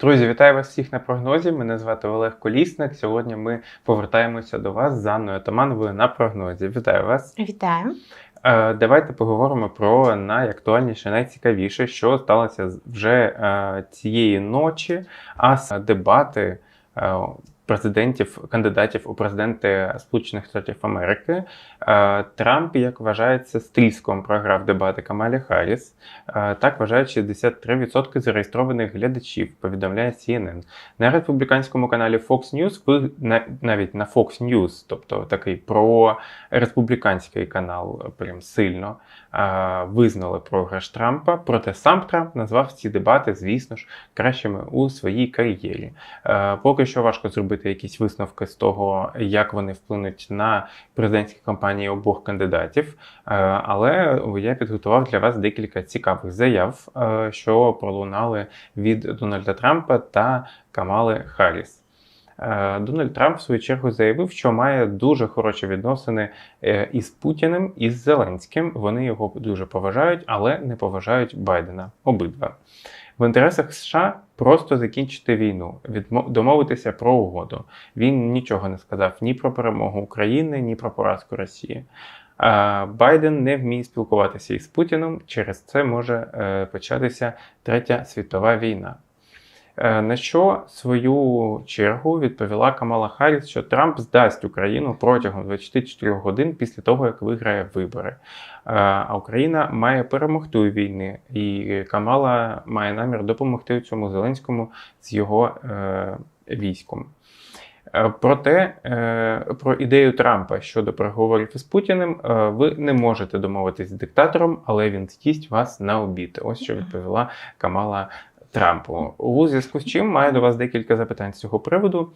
Друзі, вітаю вас всіх на прогнозі. Мене звати Олег Колісник. Сьогодні ми повертаємося до вас з Анною Атамановою на прогнозі. Вітаю вас. Вітаю. Е, Давайте поговоримо про найактуальніше, найцікавіше, що сталося вже е, цієї ночі, а дебати. Президентів, кандидатів у президенти Сполучених Штатів Америки Е, Трамп, як вважається, з тріском програв дебати Камалі Харріс. Е, Так вважають 63% зареєстрованих глядачів, повідомляє CNN. На республіканському каналі Fox News, навіть на Fox News, тобто такий прореспубліканський канал, е, прям сильно е, визнали програш Трампа. Проте сам Трамп назвав ці дебати, звісно ж, кращими у своїй кар'єрі. Поки що важко зробити якісь висновки з того, як вони вплинуть на президентські кампанії обох кандидатів. Е, Але я підготував для вас декілька цікавих заяв, е, що пролунали від Дональда Трампа та Камали Харріс. Е, Дональд Трамп в свою чергу заявив, що має дуже хороші відносини із Путіним і з Зеленським. Вони його дуже поважають, але не поважають Байдена. Обидва. В інтересах США просто закінчити війну, домовитися про угоду. Він нічого не сказав ні про перемогу України, ні про поразку Росії. Байден не вміє спілкуватися із Путіним. Через це може е, початися третя світова війна. Е, На що свою чергу відповіла Камала Харріс, що Трамп здасть Україну протягом 24 годин після того, як виграє вибори. Е, А Україна має перемогти у війні, і Камала має намір допомогти цьому Зеленському з його е, військом. Е, Проте про ідею Трампа щодо переговорів із Путіним ви не можете домовитись з диктатором, але він з'їсть вас на обід. Ось що відповіла Камала Трампу. У зв'язку з чим маю до вас декілька запитань з цього приводу.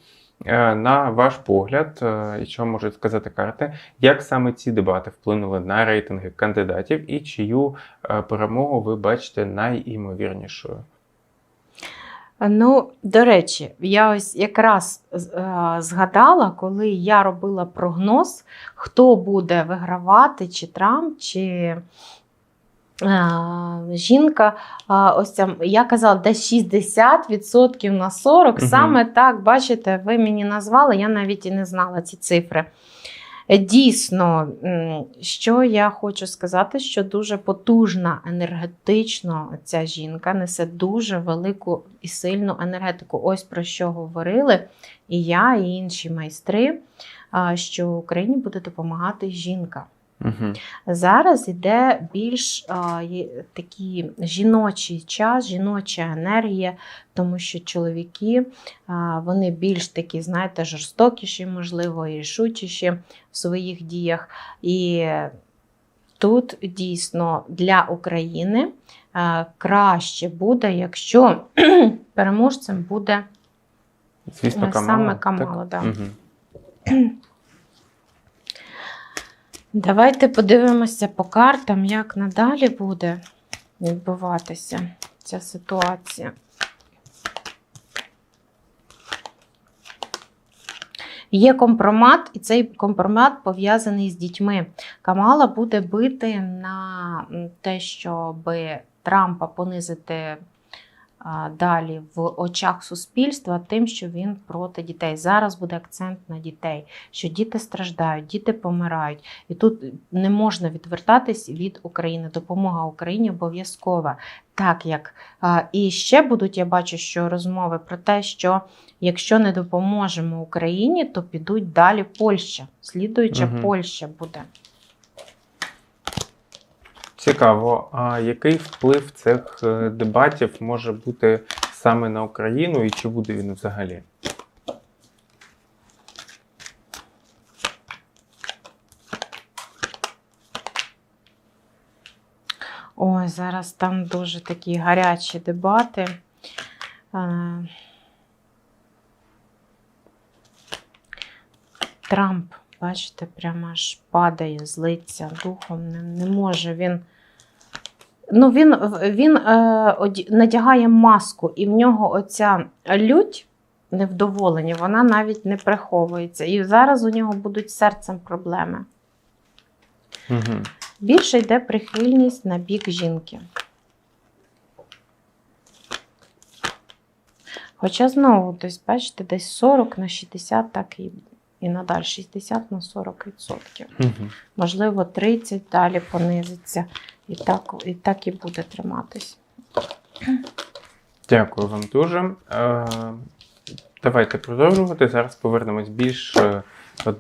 Е, На ваш погляд, е, і що можуть сказати карти, як саме ці дебати вплинули на рейтинги кандидатів і чию е, перемогу ви бачите найімовірнішою? Ну, до речі, я ось якраз згадала, коли я робила прогноз, хто буде вигравати, чи Трамп, чи жінка. Ось там, я казала, десь 60% на 40%. Мгм. Саме так, бачите, ви мені назвали, я навіть і не знала ці цифри. Е, Дійсно, що я хочу сказати, що дуже потужна енергетично ця жінка несе дуже велику і сильну енергетику. Ось про що говорили і я, і інші майстри, що Україні буде допомагати жінка. Угу. Зараз іде більш а, такий жіночий час, жіноча енергія, тому що чоловіки а, вони більш такі, знаєте, жорстокіші, можливо, і рішучіші в своїх діях. І тут дійсно для України а, краще буде, якщо переможцем буде Звісно, Е, Камала. саме Камала, да. Угу. Давайте подивимося по картам, як надалі буде відбуватися ця ситуація. Є компромат, і цей компромат пов'язаний з дітьми. Камала буде бити на те, щоб Трампа понизити далі в очах суспільства, тим, що він проти дітей. Зараз буде акцент на дітей, що діти страждають, діти помирають. І тут не можна відвертатись від України. Допомога Україні обов'язкова. Так як і ще будуть, я бачу, що розмови про те, що якщо не допоможемо Україні, то підуть далі Польща. Слідуюча Мгм. Польща буде. Цікаво, а який вплив цих е, дебатів може бути саме на Україну і чи буде він взагалі? Ой, зараз там дуже такі гарячі дебати. Трамп, бачите, прямо аж падає, злиться духом, не, не може він. Ну, він він е, надягає маску, і в нього оця лють невдоволення, вона навіть не приховується. І зараз у нього будуть з серцем проблеми. Угу. Більше йде прихильність на бік жінки. Хоча знову, десь, бачите, десь 40 на 60, так і, і надалі 60 на 40 відсотків. Мгм. Можливо, 30 далі понизиться. І так, і так і буде триматись. Дякую вам дуже. Е, Давайте продовжувати. Зараз повернемось більш е,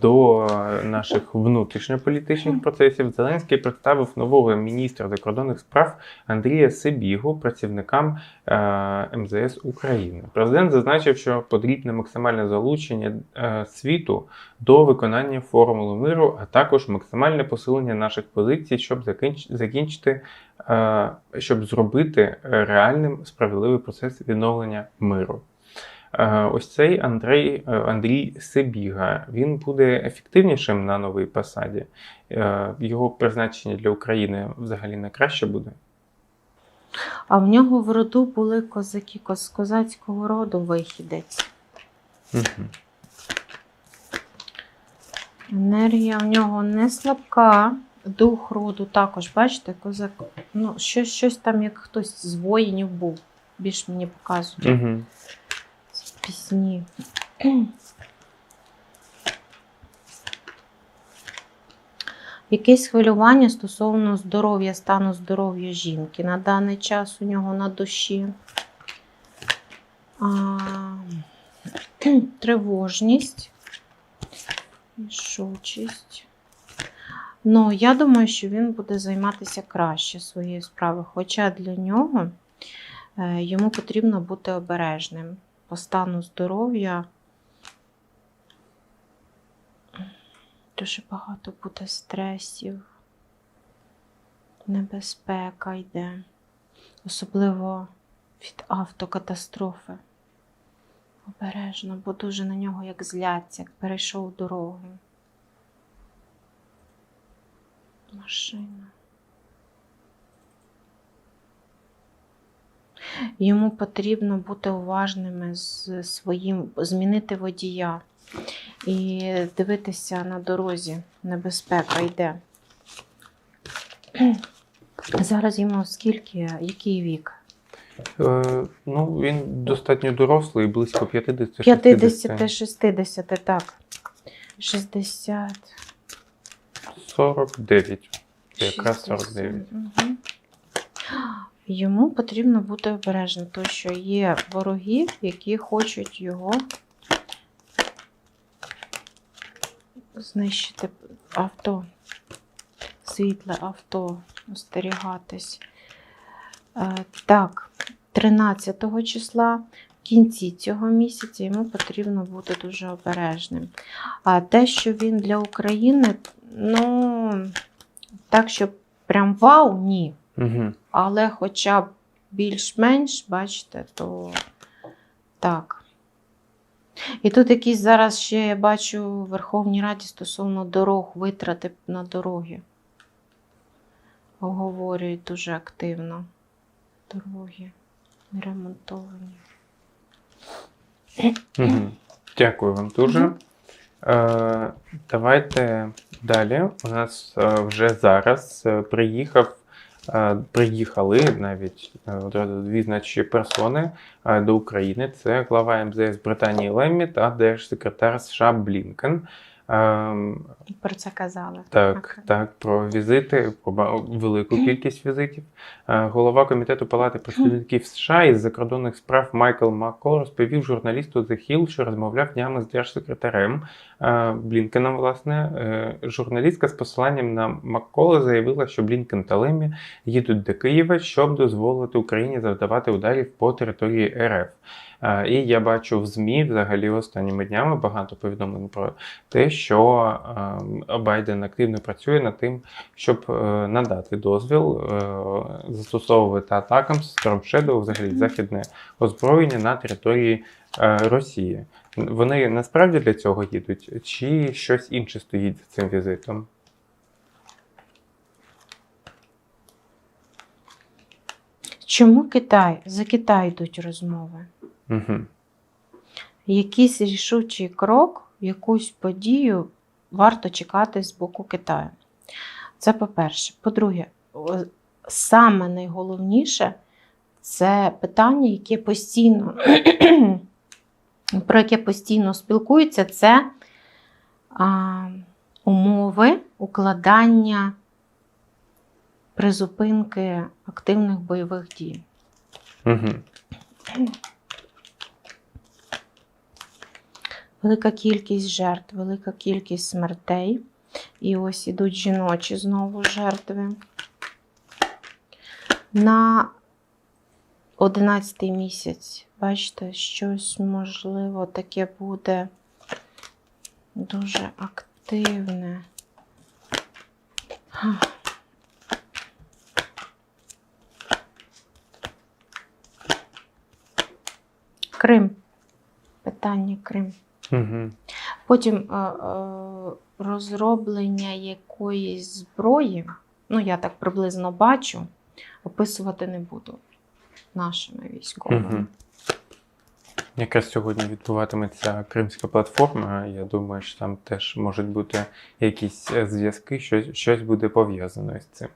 до е, наших внутрішньополітичних процесів. Зеленський представив нового міністра закордонних справ Андрія Сибігу працівникам е, МЗС України. Президент зазначив, що потрібне максимальне залучення е, світу до виконання формули миру, а також максимальне посилення наших позицій, щоб закінч- закінчити, щоб зробити реальним справедливий процес відновлення миру. Е, Ось цей Андрій, е, Андрій Сибіга, він буде ефективнішим на новій посаді. Е, Його призначення для України взагалі не краще буде. А в нього в роду були козаки з козацького роду вихідець. Мгм. Енергія в нього не слабка. Дух роду також, бачите, козак. Ну, щось, щось там, як хтось з воїнів був. Більш мені показує Мгм. Пісні. Якесь хвилювання стосовно здоров'я, стану здоров'я жінки на даний час у нього на душі. А, тривожність, шучість. Ну, я думаю, що він буде займатися краще своєю справою. Хоча для нього е, йому потрібно бути обережним по стану здоров'я. Дуже багато буде стресів, небезпека йде, особливо від автокатастрофи. Обережно, бо дуже на нього як зляться, як перейшов дорогу. Машина. Йому потрібно бути уважними з своїм, змінити водія і дивитися на дорозі. Небезпека йде. Зараз йому скільки, який вік? Е, Ну, він достатньо дорослий, близько 50 50-60, так. 60. 49. Якраз 49. Мгм. Йому потрібно бути обережним, тому що є вороги, які хочуть його знищити авто, світле авто, остерігатись. Е, Так, 13 числа, в кінці цього місяця, йому потрібно бути дуже обережним. А те, що він для України, ну, так, щоб прям вау, ні. Угу. Але хоча б більш-менш, бачите, то так. І тут якісь зараз ще я бачу в Верховній Раді стосовно дорог, витрати на дороги. Оговорюють дуже активно. Дороги не ремонтовані. Угу. Дякую вам дуже. Е, давайте далі. У нас е, вже зараз е, приїхав, приїхали навіть е, одразу дві значі персони е, до України. Це глава МЗС Британії Леммі та держсекретар США Блінкен. Ем, Про це казали. Так, Окей. так, про візити, про велику кількість візитів. Е, Голова комітету Палати представників США із закордонних справ Майкл Маккол розповів журналісту The Hill, що розмовляв днями з держсекретарем е, Блінкеном. Власне, Е, журналістка з посиланням на Маккола заявила, що Блінкен та Лемі їдуть до Києва, щоб дозволити Україні завдавати ударів по території РФ. Е, І я бачу в ЗМІ взагалі останніми днями багато повідомлень про те, що е, Байден активно працює над тим, щоб е, надати дозвіл е, застосовувати атакам Storm Shadow, взагалі західне озброєння на території Росії. Вони насправді для цього їдуть, чи щось інше стоїть за цим візитом? Чому Китай? За Китай йдуть розмови. Угу. якийсь рішучий крок, якусь подію варто чекати з боку Китаю. Це по-перше. По-друге, саме найголовніше це питання, яке постійно про яке постійно спілкуються, це а, умови укладання призупинки активних бойових дій. Угу. Велика кількість жертв, велика кількість смертей. І ось ідуть жіночі знову жертви. На 11 місяць, бачите, щось можливо таке буде дуже активне. Крим. Питання Крим. Угу. Потім е, е, розроблення якоїсь зброї, ну я так приблизно бачу, описувати не буду нашими військовими. Угу. Якраз сьогодні відбуватиметься Кримська платформа. Я думаю, що там теж можуть бути якісь е, зв'язки, щось, щось буде пов'язано з цим.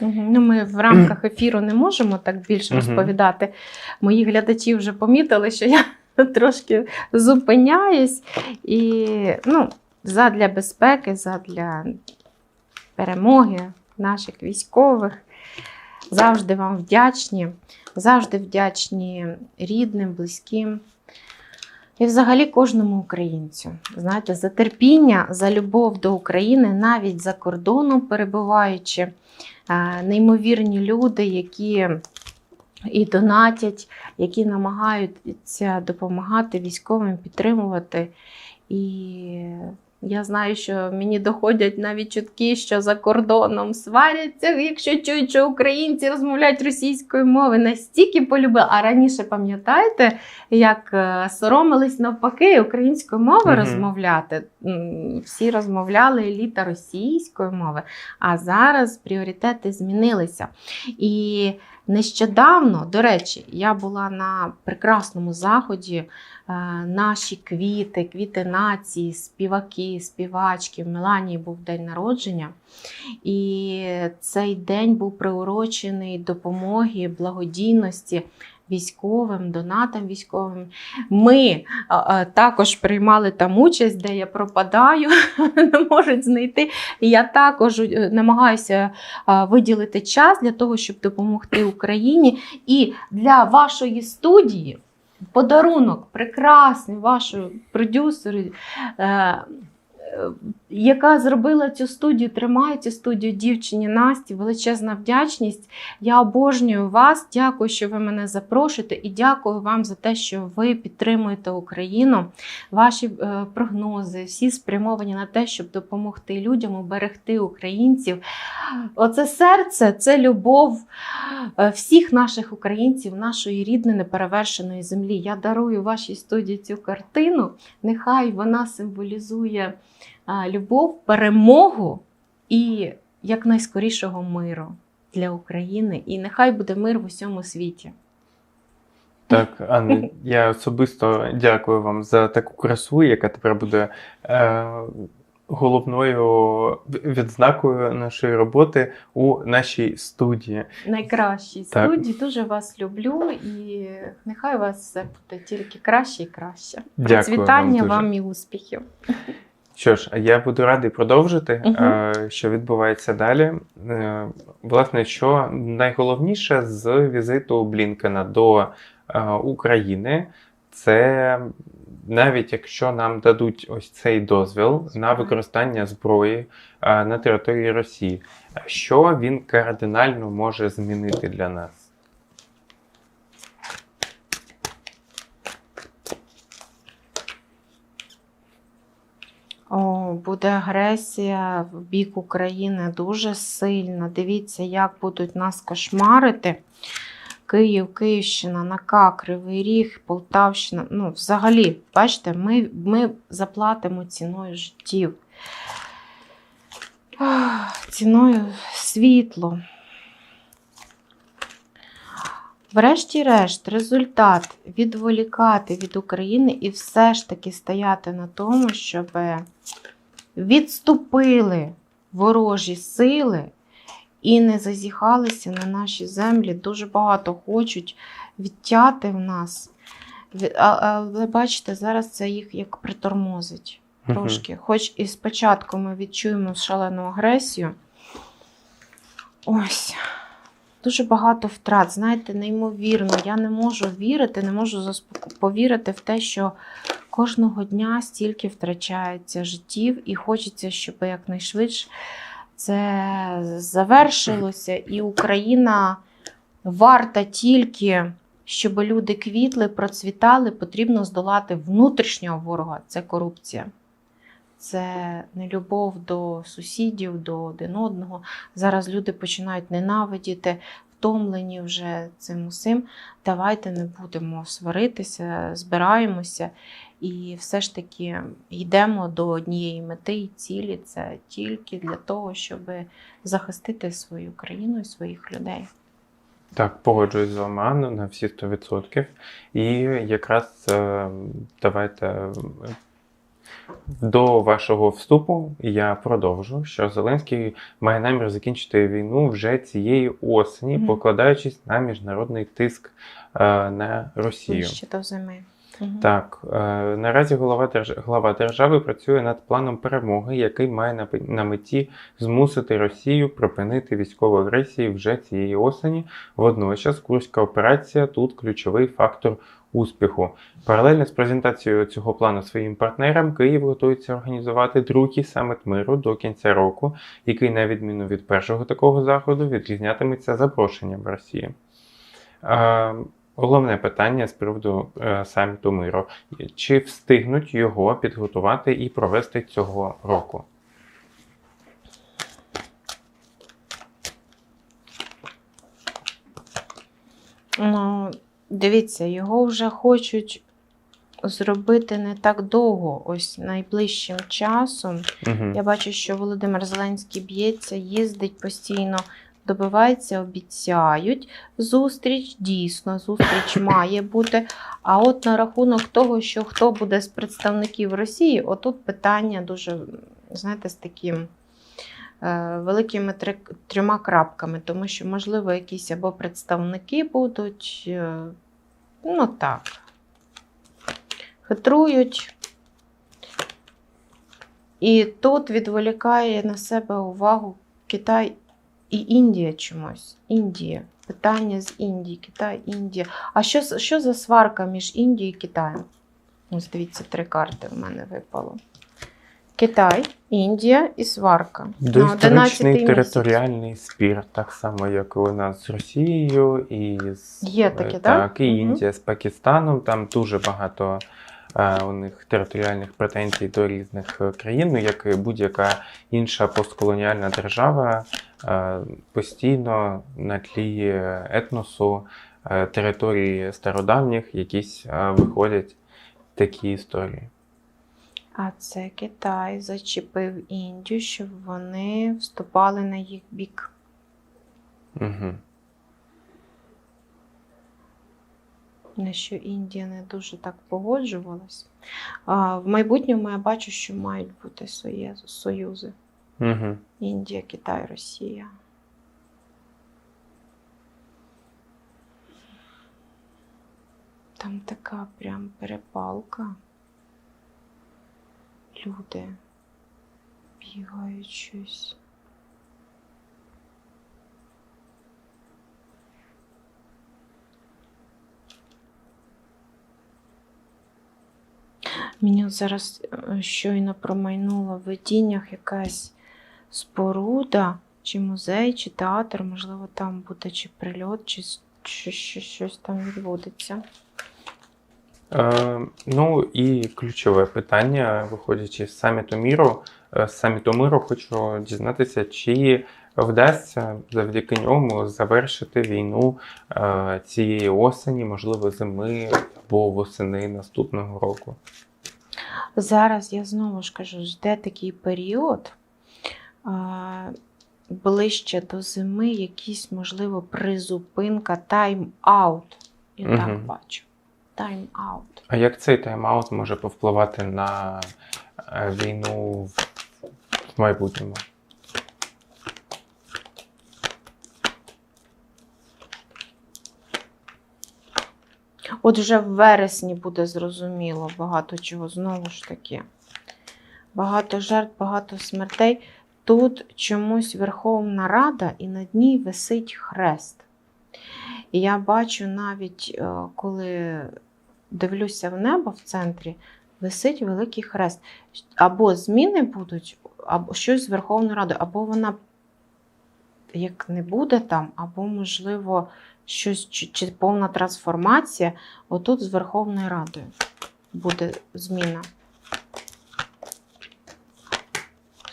Ну, ми в рамках ефіру не можемо так більше розповідати. Мої глядачі вже помітили, що я трошки зупиняюсь. І ну, задля безпеки, задля перемоги наших військових. Завжди вам вдячні, завжди вдячні рідним, близьким. І взагалі кожному українцю. Знаєте, за терпіння, за любов до України, навіть за кордоном перебуваючи, е, неймовірні люди, які і донатять, які намагаються допомагати військовим, підтримувати. І я знаю, що мені доходять навіть чутки, що за кордоном сваряться, якщо чують, що українці розмовляють російською мовою, настільки полюбили. А раніше пам'ятаєте, як е, соромились навпаки українською мовою розмовляти? Всі розмовляли еліта російської мови, а зараз пріоритети змінилися. І нещодавно, до речі, я була на прекрасному заході. е, Наші квіти, квіти нації, співаки, співачки. В Меланії був день народження. І цей день був приурочений допомоги, благодійності військовим, донатам військовим. Ми а, а, також приймали там участь, де я пропадаю, не можуть знайти. І я також е, намагаюся виділити час для того, щоб допомогти Україні. І для вашої студії подарунок прекрасний вашої продюсеру. Яка зробила цю студію, тримає цю студію дівчині Насті. Величезна вдячність. Я обожнюю вас. Дякую, що ви мене запрошуєте, і дякую вам за те, що ви підтримуєте Україну. Ваші е, прогнози всі спрямовані на те, щоб допомогти людям, уберегти українців. Оце серце це любов е, всіх наших українців, нашої рідної неперевершеної землі. Я дарую вашій студії цю картину. Нехай вона символізує любов, перемогу і якнайскорішого миру для України. І нехай буде мир в усьому світі. Так, Анна, я особисто дякую вам за таку красу, яка тепер буде е, головною відзнакою нашої роботи у нашій студії. Найкращій Так. студії. Дуже вас люблю і нехай у вас все буде тільки краще і краще. Дякую Процвітання вам дуже. вам і успіхів. Що ж, я буду радий продовжити, е, що відбувається далі. Е, Власне, що найголовніше з візиту Блінкена до е, України, це навіть якщо нам дадуть ось цей дозвіл на використання зброї на території Росії, що він кардинально може змінити для нас? Буде агресія в бік України дуже сильна. Дивіться, як будуть нас кошмарити. Київ, Київщина, Нака, Кривий Ріг, Полтавщина. Ну, взагалі, бачите, ми, ми заплатимо ціною життів. Ціною світло. Врешті-решт, результат відволікати від України і все ж таки стояти на тому, щоб відступили ворожі сили і не зазіхалися на наші землі. Дуже багато хочуть відтяти в нас Але бачите, зараз це їх як притормозить трошки. Хоч і спочатку ми відчуємо шалену агресію. Ось. Дуже багато втрат, знаєте, неймовірно. Я не можу вірити, не можу повірити в те, що кожного дня стільки втрачається життів, і хочеться, щоб якнайшвидше це завершилося, і Україна варта тільки, щоб люди квітли, процвітали, потрібно здолати внутрішнього ворога це корупція. Це нелюбов до сусідів, до один одного. Зараз люди починають ненавидіти, втомлені вже цим усім. Давайте не будемо сваритися, збираємося і все ж таки йдемо до однієї мети і цілі. Це тільки для того, щоб захистити свою країну і своїх людей. Так, погоджуюсь з вами, Анно, на всі 100%. І якраз е, давайте до вашого вступу я продовжу, що Зеленський має намір закінчити війну вже цієї осені, покладаючись на міжнародний тиск е, на Росію. Ще до зими. Так, е, наразі голова, держ... глава держави працює над планом перемоги, який має на, на меті змусити Росію припинити військову агресію вже цієї осені. Водночас Курська операція тут ключовий фактор успіху. Паралельно з презентацією цього плану своїм партнерам Київ готується організувати другий саміт миру до кінця року, який, на відміну від першого такого заходу, відрізнятиметься запрошенням Росії. Е, Головне питання з приводу е, саміту миру. Чи встигнуть його підготувати і провести цього року? Ну, дивіться, його вже хочуть зробити не так довго, ось найближчим часом. Угу. Я бачу, що Володимир Зеленський б'ється, їздить постійно, добивається, обіцяють. Зустріч дійсно, зустріч має бути. А от на рахунок того, що хто буде з представників Росії, отут питання дуже, знаєте, з таким. е, Великими трьома крапками, тому що, можливо, якісь або представники будуть, е, ну так, хитрують, і тут відволікає на себе увагу Китай і Індія чомусь. Індія. Питання з Індії, Китай, Індія. А що, що за сварка між Індією і Китаєм? Ось дивіться, три карти в мене випало. Китай, Індія і сварка. На 11-й місяць. територіальний спір, так само, як і у нас з Росією, і з Є е, таке, так, так? і. Індія з Пакистаном. Там дуже багато е, у них територіальних претензій до різних е, країн, ну, як і будь-яка інша постколоніальна держава, е, постійно на тлі етносу, е, території стародавніх якісь виходять такі історії. А це Китай зачепив Індію, щоб вони вступали на їх бік. Угу. На що Індія не дуже так погоджувалась. А в майбутньому я бачу, що мають бути союзи. Угу. Індія, Китай, Росія. Там така прям перепалка. Люди бігають щось. Мені зараз е, щойно промайнуло в видіннях якась споруда, чи музей, чи театр, можливо, там буде чи прильот, чи щось там відбудеться. Е, ну і ключове питання, виходячи з саміту міру, е, з саміту миру, хочу дізнатися, чи вдасться завдяки ньому завершити війну е, цієї осені, можливо, зими або восени наступного року. Зараз я знову ж кажу, жде такий період. Ближче до зими якийсь, можливо, призупинка, тайм-аут. Я так бачу. Тайм-аут. А як цей тайм-аут може повпливати на е, війну в майбутньому? От вже в вересні буде зрозуміло багато чого знову ж таки. Багато жертв, багато смертей. Тут чомусь Верховна Рада і над ній висить хрест. І я бачу навіть, е, коли дивлюся в небо в центрі, висить великий хрест. Або зміни будуть, або щось з Верховною Радою, або вона як не буде там, або, можливо, щось чи, чи повна трансформація. Отут з Верховною Радою буде зміна.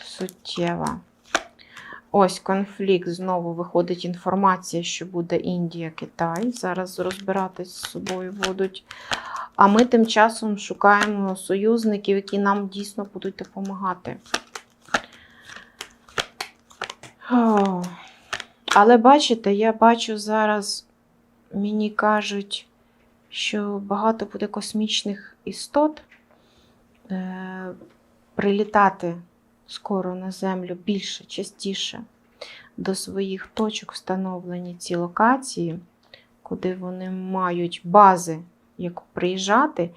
Суттєва. Ось конфлікт. Знову виходить інформація, що буде Індія, Китай. Зараз розбиратись з собою будуть. А ми тим часом шукаємо союзників, які нам дійсно будуть допомагати. О. Але бачите, я бачу зараз, мені кажуть, що багато буде космічних істот е, прилітати скоро на Землю більше, частіше до своїх точок встановлені ці локації, куди вони мають бази, як приїжджати.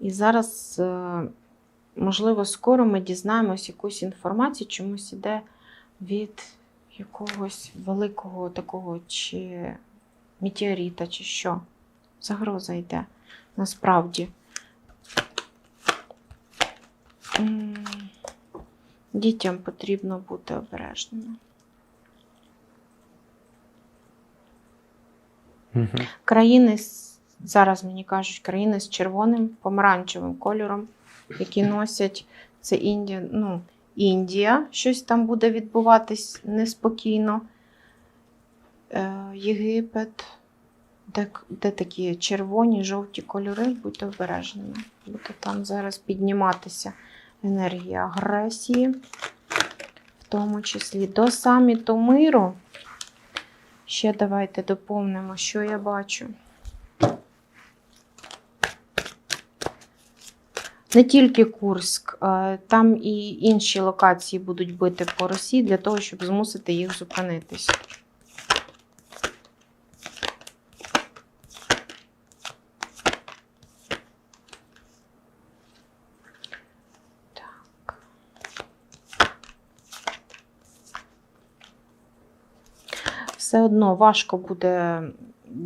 І зараз, е, можливо, скоро ми дізнаємось якусь інформацію, чомусь іде від якогось великого такого чи метеорита, чи що. Загроза йде насправді. Дітям потрібно бути обережними. Мгм. Країни з- зараз мені кажуть, країни з червоним помаранчевим кольором, які носять це Індія. Ну, Індія, щось там буде відбуватись неспокійно. Е, Єгипет, де, де такі червоні, жовті кольори, будьте обережними. Буде там зараз підніматися енергія агресії, в тому числі до саміту миру. Ще давайте доповнимо, що я бачу. Не тільки Курськ, е, там і інші локації будуть бити по Росії для того, щоб змусити їх зупинитись. Так. Все одно важко буде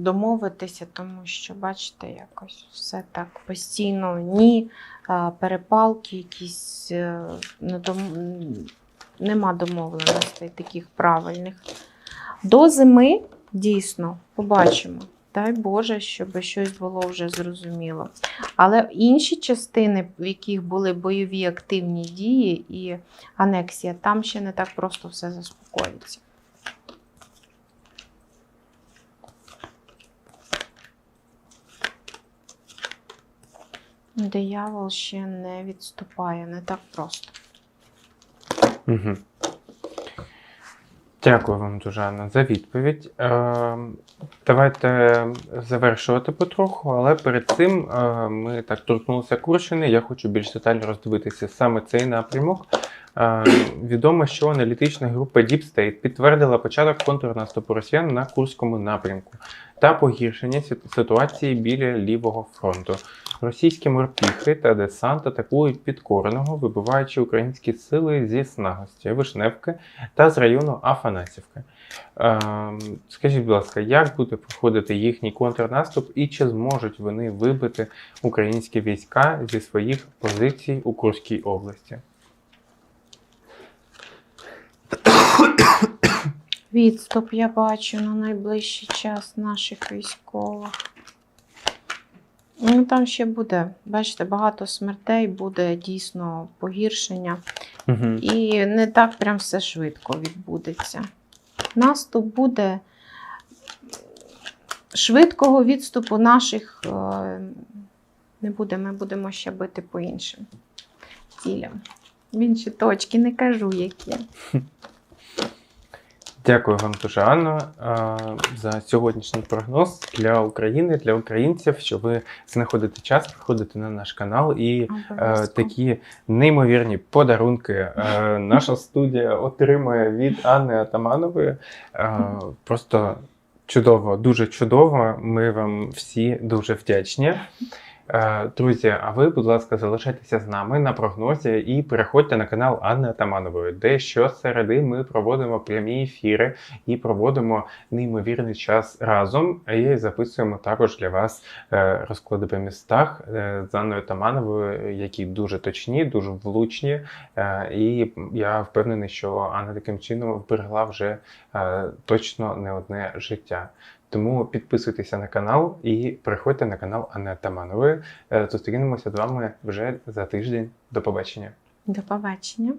домовитися, тому що, бачите, якось все так постійно ні, перепалки, якісь е, недом- нема домовленостей таких правильних. До зими дійсно побачимо. Дай Боже, щоб щось було вже зрозуміло. Але інші частини, в яких були бойові активні дії і анексія, там ще не так просто все заспокоїться. Диявол ще не відступає, не так просто. Мгм. Дякую вам дуже, Анна, за відповідь. Е, давайте завершувати потроху, але перед цим е, ми так торкнулися Курщини. Я хочу більш детально роздивитися саме цей напрямок. Е, відомо, що аналітична група Deep State підтвердила початок контрнаступу росіян на Курському напрямку та погіршення ситуації біля лівого фронту. Російські морпіхи та десант атакують підкореного, вибиваючи українські сили зі Снагості, Вишневки та з району Афанасівки. Ем, скажіть, будь ласка, як буде проходити їхній контрнаступ і чи зможуть вони вибити українські війська зі своїх позицій у Курській області? Відступ я бачу на найближчий час наших військових. Ну, там ще буде, бачите, багато смертей, буде дійсно погіршення. Угу. І не так прям все швидко відбудеться. Наступ буде швидкого відступу наших е, не буде. Ми будемо ще бити по іншим цілям. В інші точки, не кажу які. Дякую вам дуже, Анно, е, за сьогоднішній прогноз для України, для українців, що ви знаходите час, приходите на наш канал і е, такі неймовірні подарунки е, наша студія отримує від Анни Атаманової. Е, просто Чудово, дуже чудово. Ми вам всі дуже вдячні. Е, Друзі, а ви, будь ласка, залишайтеся з нами на прогнозі і переходьте на канал Анни Атаманової, де щосереди ми проводимо прямі ефіри і проводимо неймовірний час разом. І записуємо також для вас е, розклади по містах е, з Анною Атамановою, які дуже точні, дуже влучні. І я впевнений, що Анна таким чином вберегла вже точно не одне життя. Тому підписуйтеся на канал і приходьте на канал Анни Атаманової. Е, Зустрінемося з вами вже за тиждень. До побачення. До побачення.